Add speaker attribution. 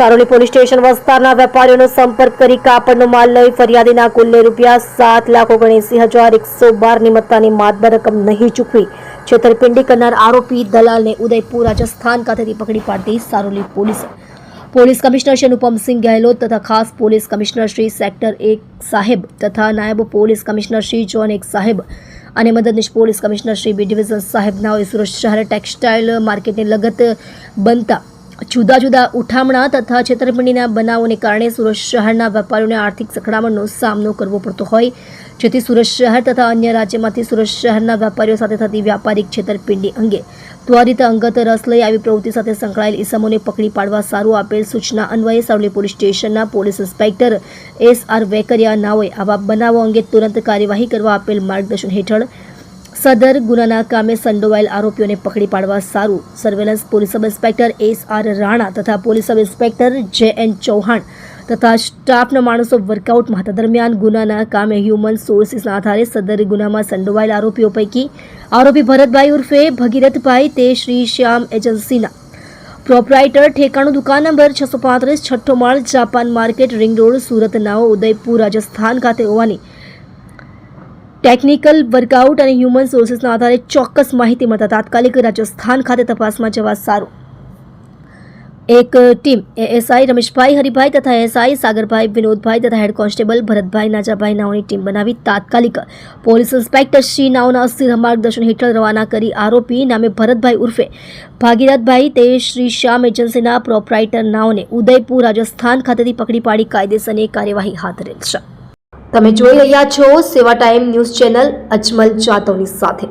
Speaker 1: Saroli police station વિસ્તારના વેપારીઓનો સંપર્ક કરી કાપડનો માલ લઈ ફરિયાદીના કુલ્લે રૂપિયા સાત લાખ ઓગણએસી હજાર એકસો બારની મત્તાની માતબર રકમ નહીં ચૂકવી. છેતરપિંડી કરનાર આરોપી દલાલને ઉદયપુર રાજસ્થાન ખાતેથી પકડી પાડતી સારોલી પોલીસે. પોલીસ કમિશનર શ્રી અનુપમસિંહ ગહેલોત તથા ખાસ પોલીસ કમિશનર શ્રી સેક્ટર એક સાહેબ તથા નાયબ પોલીસ કમિશનર શ્રી જોન એક સાહેબ અને મદદનીશ police commissioner Shri B division સાહેબના સુરત શહેર ટેક્સટાઇલ માર્કેટને લગત બનતા જુદા જુદા ઉઠામણા તથા છેતરપિંડીના બનાવોને કારણે સુરત શહેરના વેપારીઓને આર્થિક સંકળામણનો સામનો કરવો પડતો હોય. જેથી સુરત શહેર તથા અન્ય રાજ્યમાંથી સુરત શહેરના વેપારીઓ સાથે થતી વ્યાપારિક છેતરપિંડી અંગે ત્વરિત અંગત રસ લઈ આવી પ્રવૃત્તિ સાથે સંકળાયેલ ઇસમોને પકડી પાડવા સારું આપેલ સૂચના અન્વયે સાવલી પોલીસ સ્ટેશનના police inspector S R Vekariya નાઓએ આવા બનાવો અંગે તુરંત કાર્યવાહી કરવા આપેલ માર્ગદર્શન હેઠળ સદર ગુનાના કામે સંડોવાયેલ આરોપીઓને પકડી પાડવા સારું. Surveillance police sub inspector S R Rana તથા police sub inspector J N Chauhan તથા સ્ટાફના માણસો વર્કઆઉટમાં હતા દરમિયાન ગુનાના કામે હ્યુમન સોર્સિસના આધારે સદર ગુનામાં સંડોવાયેલ આરોપીઓ પૈકી આરોપી ભરતભાઈ ઉર્ફે ભગીરથભાઈ તે શ્રી શ્યામ એજન્સીના. પ્રોપરાઇટર ઠેકાણું દુકાન નંબર છસો પાંત્રીસ છઠ્ઠો માળ Japan market ring road Surat નાઓ Udaipur Rajasthan ખાતે હોવાની ટેકનિકલ વર્કઆઉટ અને હ્યુમન સોર્સિસના આધારે ચોક્કસ માહિતી મળતા તાત્કાલિક રાજસ્થાન ખાતે તપાસમાં જવા સારું. એક ટીમ, એએસઆઈ રમેશભાઈ હરિભાઈ તથા એસઆઈ સાગરભાઈ વિનોદભાઈ તથા હેડ કોન્સ્ટેબલ ભરતભાઈ નાજાભાઈ નાઓની ટીમ બનાવી તાત્કાલિક પોલીસ ઇન્સ્પેક્ટર શ્રી નાઓના અસ્થિર માર્ગદર્શન હેઠળ રવાના કરી આરોપી નામે ભરતભાઈ ઉર્ફે ભાગીરથભાઈ તે શ્રી શ્યામ એજન્સીના પ્રોપરાઇટર નાઓને ઉદયપુર રાજસ્થાન ખાતેથી પકડી પાડી કાયદેસરની કાર્યવાહી હાથ ધરેલ છે. તમે જોઈ રહ્યા છો Seva time news channel Ajmal જાતવની સાથે.